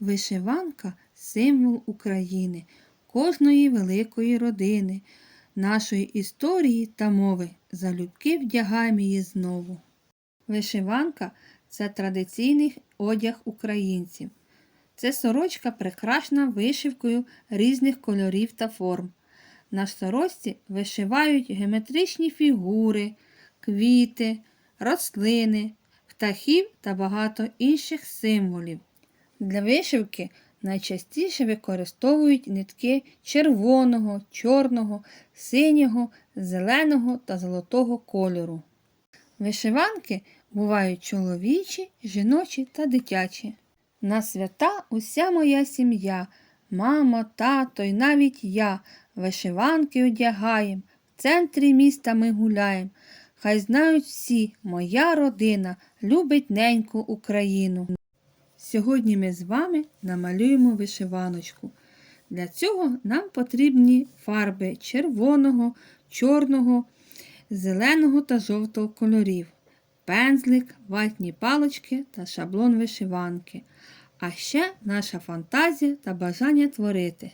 Вишиванка символ України, кожної великої родини, нашої історії та мови. Залюбки вдягаємо її знову. Вишиванка це традиційний одяг українців. Це сорочка прикрашена вишивкою різних кольорів та форм. На сорочці вишивають геометричні фігури, квіти, рослини, птахів та багато інших символів. Для вишивки найчастіше використовують нитки червоного, чорного, синього, зеленого та золотого кольору. Вишиванки бувають чоловічі, жіночі та дитячі. На свята уся моя сім'я, мама, тато і навіть я вишиванки одягаєм, в центрі міста ми гуляєм. Хай знають всі, моя родина любить неньку Україну. Сьогодні ми з вами намалюємо вишиваночку. Для цього нам потрібні фарби червоного, чорного, зеленого та жовтого кольорів, пензлик, ватні палочки та шаблон вишиванки. А ще наша фантазія та бажання творити.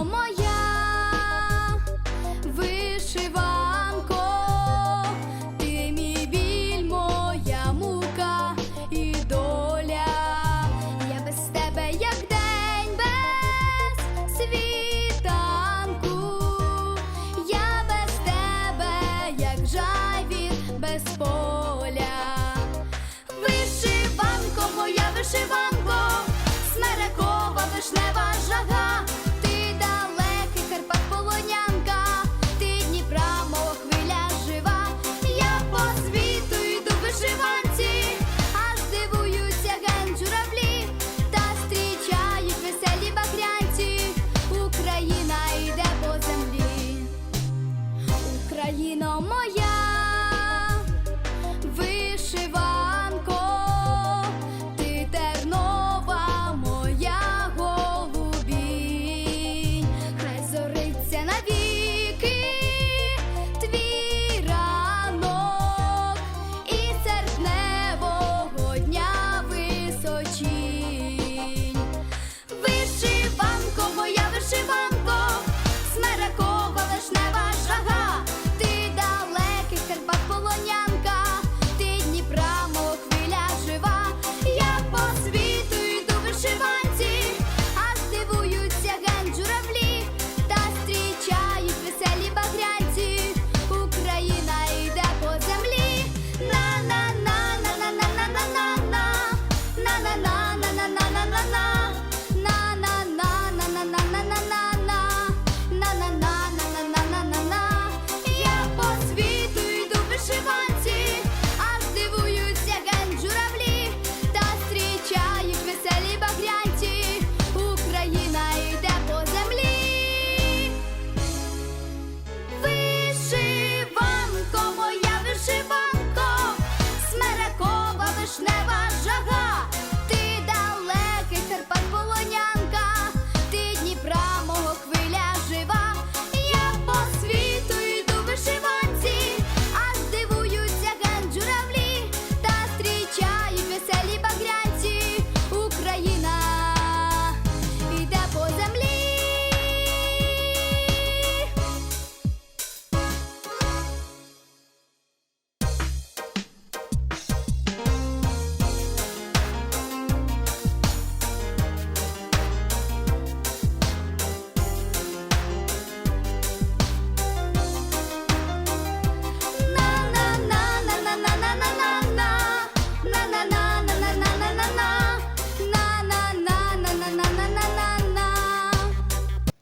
more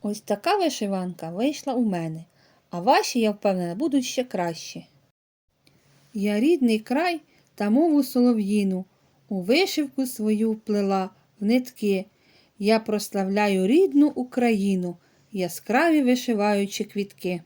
Ось така вишиванка вийшла у мене, а ваші, я впевнена, будуть ще кращі. Я рідний край та мову солов'їну у вишивку свою вплела в нитки. Я прославляю рідну Україну, яскраві вишиваючи квітки.